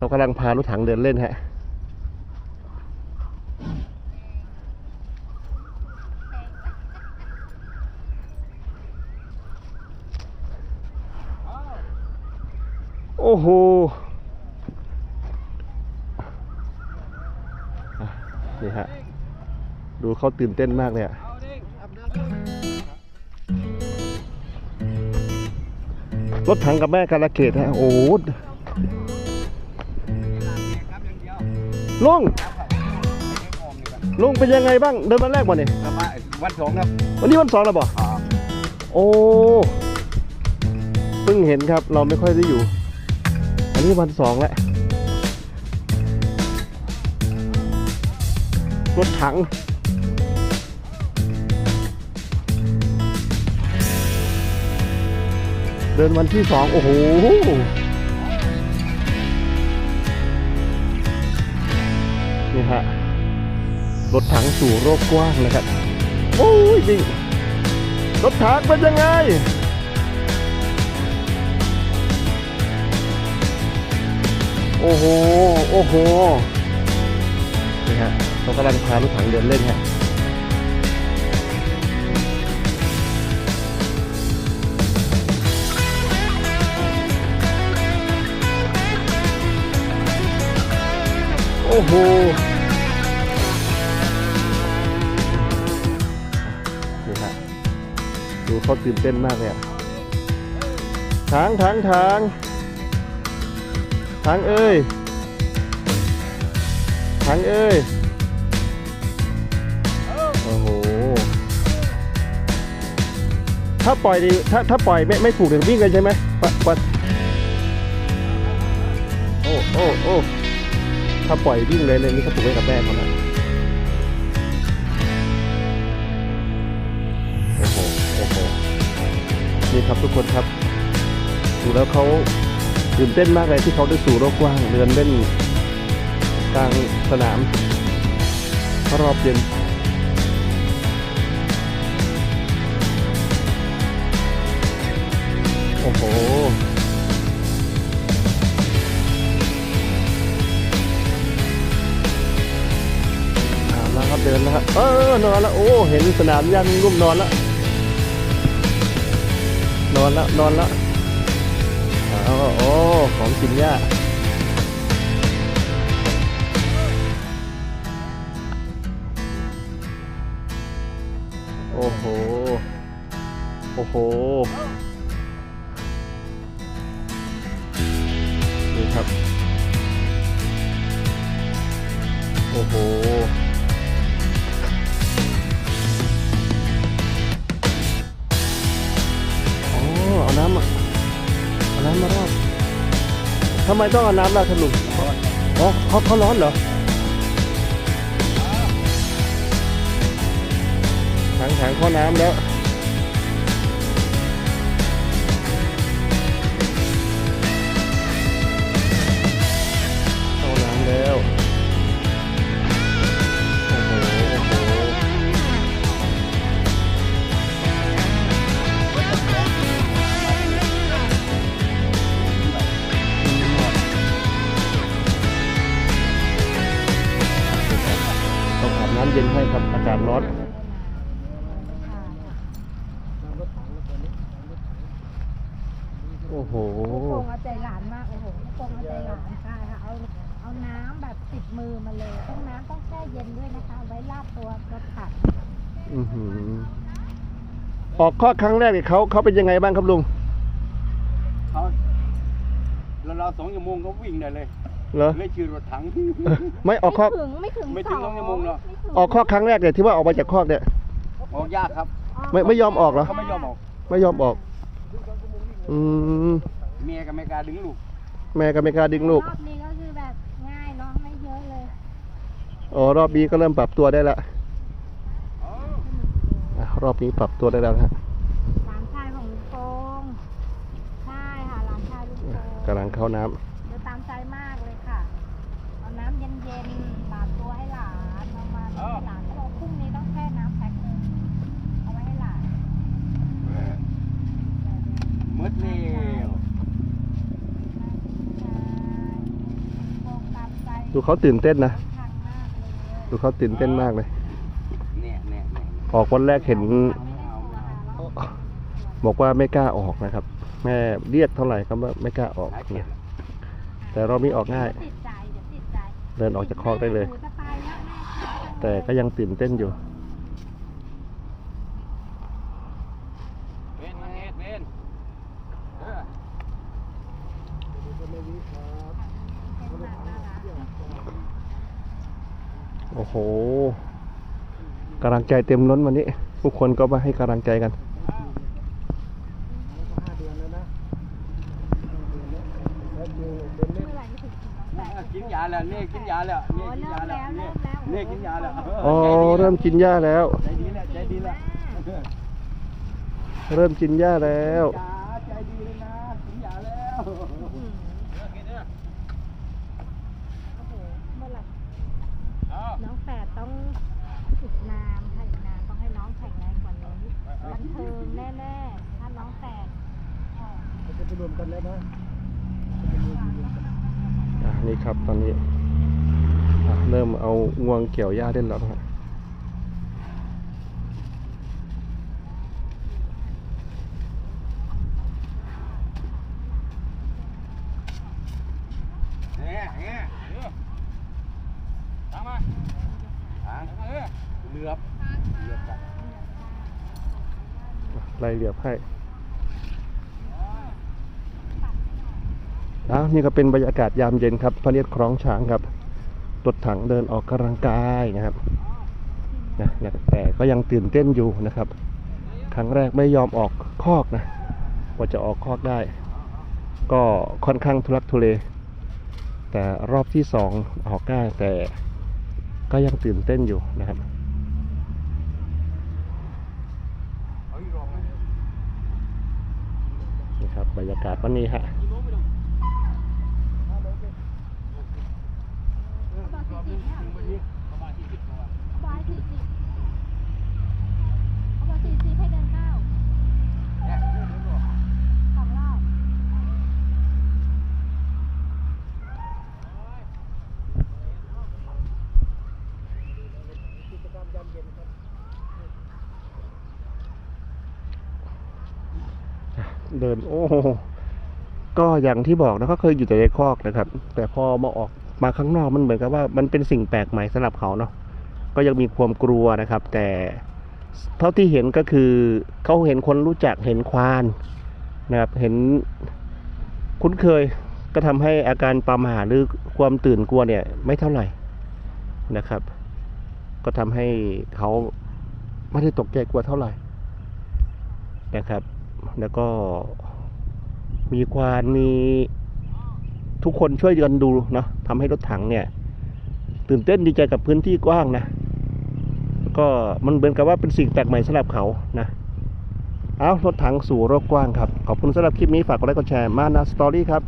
เรากำลังพารถถังเดินเล่นฮะ โอ้โหอะนี่ฮะ ดูเขาตื่นเต้นมากเลยอะรถถังกับแม่กาลเกตฮะ โอ้ ลุงลุงเป็นยังไงบ้างเดินวันแรกวันนี้วันสองครับ วันนี้วันสองแล้วบ่โอ้เพิ่งเห็นครับเราไม่ค่อยได้อยู่ อันนี้วันสองแล้วรถถังเดินวันที่สองโอ้โห นี่ฮะรถถังสู่โลกกว้างนะครับโอ้ยนี่รถถังเป็นยังไงโอ้โหโอ้โหนี่ฮะเรากำลังพารถถังเดินเล่นฮะโอ้โห ดูเขาตื่นเต้นมากเลยอะทางทางทางทางเอ้ยทางเอ้ยโอ้โหถ้าปล่อยดีถ้าถ้าปล่อยไม่ไม่ผูกถึงวิ่งเลยใช่ไหมปะปะโอ้โอ้โอ้ถ้าปล่อยวิ่งเลยเลยนี่เขาผูกไว้กับแม่เขานะ นี่ครับทุกคนครับดูแล้วเขาตื่นเต้นมากเลยที่เขาได้สู่โลกกว้างเดินเล่นกลางสนามรอบเย็นโอ้โหอ่าแล้วครับเดินแล้วครับเออนอนแล้วโอ้เห็นสนามหญ้ามีรุ่มนอนแล้ว นอนแล้วนอนแล้วอ้าโอ้ของกินหญ้าโอ้โห โอ้โห นี่ครับ โอ้โห ทำไมต้องเอาน้ำราดถลุงอ๋อเขาเขาร้อนเหรอถังถังข้อน้ำแล้วำเย็นให้ครับอากาศร้อนโอ้โหโป่งเอาใจหลานมากโอ้โหโป่งเอาใจหลานใช่ค่ะเอาเอาน้ำแบบติดมือมาเลยต้องน้ำต้องแช่เย็นด้วยนะคะไว้ลาดตัวรถถังอือหือออกข้อครั้งแรกเนี่ยเขาเขาเป็นยังไงบ้างครับลุง เขาแล้วเราสองชั่วโมงก็วิ่งได้เลย เหรอเลยชื่อรถถัง ไม่ออกข้อไม่ถึงไม่ถึงไม่ถึงสสองชั่วโมงหรอก ไม่ถึงออกข้อครั้งแรกเนี่ยที่ว่าออกมาจากข้อกเนี่ย ออกยากครับไม่ไม่ยอมออกเหรอ เขาไม่ยอมออก ไม่ยอมออก อืม เมียกับแม่กล้าดึงลูกแม่ก็ไม่กล้าดึงลูก รอบนี้ก็คือแบบง่ายเนาะไม่เยอะเลยอ๋อรอบนี้ก็เริ่มปรับตัวได้ละอะรอบนี้ปรับตัวได้แล้วนะฮะหลานชายของลุงโป่งใช่ค่ะหลานชายลุงโป่งกำลังเข้าน้ำ เดี๋ยวตามใจมากเลยค่ะ เอาน้ำเย็นๆลาดตัวให้หลานเอามาให้หลานเขาบอกพรุ่งนี้ต้องแช่น้ำแพ็คหนึงเอาไว้ให้หลาน มืดเร็ว ใช่ ดูเขาตื่นเต้นนะทางมากเลยดูเขาตื่นเต้นมากเลย เนี่ยเนี่ยเนี่ยออกวันแรกเห็นไม่ได้กลัวค่ะเราบอกว่าไม่กล้าออกนะครับ แม่เรียกเท่าไหร่ก็ไม่กล้าออกหาเข็ดนะแต่รอบนี้ออกง่ายติดใจเดี๋ยวติดใจเดินออกจากคอกได้เลยหนูจะไปแล้วแม่ช้าจังแต่ก็ยังตื่นเต้นอยู่ เบนมาเฮ็ดเบนเออ เป็นหนักน่ารัก โอ้โหกำลังใจเต็มล้นวันนี้ ทุกคนก็มาให้กำลังใจกันเมื่อไหร่จะถึงถึงน้องแปดกินยาแล้วนี่กินยาแล้วโอ้นี่กินเริ่ยามแล้วแล้วนี่เริ่มแล้วนี่กินยาแล้วอ๋อเริ่มกินหญ้าแล้วใจดีแล้วใจดีแล้วเริ่มกินหญ้าแล้วจ๋าใจดีเลยนะกินยาแล้วอืมกิ น้องแฝดต้องอีกนานค่ะอีกนานต้องให้น้องแข็งแรงกว่านี้บันเทิงแน่ๆถ้าน้องแฝดออกอะนี่ครับตอนนี้อะเริ่มเอางวงเกี่ยวหญ้าได้แล้วนะฮะเนี่ยเนี่ยามมาทางเออเหลือบเหลือบกันไล่เหลียบให้อ้าวนี่ก็เป็นบรรยากาศยามเย็นครับพระเนียดคล้องช้างครับรถถังเดินออกกำลังกายนะครับนะนะแต่ก็ยังตื่นเต้นอยู่นะครับ ครั้งแรกไม่ยอมออกคอกนะกว่าจะออกคอกได้ ก็ค่อนข้างทุลักทุเลแต่รอบที่สองออกได้แต่ ก็ยังตื่นเต้นอยู่นะครับนี่ครับบรรยากาศวันนี้ฮะ กี่โมงไม่ต้อง เอาเบอร์สี่สิบเนี่ย ถึงวันนี้ประมาณยี่สิบกว่า เอาเบอร์สี่สิบเอาเบอร์สี่สิบให้เดินเข้า เนี่ยเรื่องนี้ก็ สองรอบ เดินโอ้โหก็อย่างที่บอกนะเขาเคยอยู่แต่ในคอกนะครับ แต่พอมาออกมาข้างนอกมันเหมือนกับว่ามันเป็นสิ่งแปลกใหม่สำหรับเขาเนาะก็ยังมีความกลัวนะครับ แต่เท่าที่เห็นก็คือเขาเห็นคนรู้จักเห็นควานนะครับ เห็นคุ้นเคยก็ทำให้อาการประมาทหรือความตื่นกลัวเนี่ย ไม่เท่าไหร่นะครับ ก็ทำให้เขาไม่ได้ตกใจกลัวเท่าไหร่นะครับ แล้วก็มีควานมีทุกคนช่วยกันดูเนาะทำให้รถถังเนี่ย ตื่นเต้นดีใจกับพื้นที่กว้างนะก็มันเหมือนกับว่าเป็นสิ่งแปลกใหม่สำหรับเขานะเอารถถังสู่โลกกว้างครับ ขอบคุณสำหรับคลิปนี้ฝากกดไลค์กดแชร์มานาสตอรี่ครับ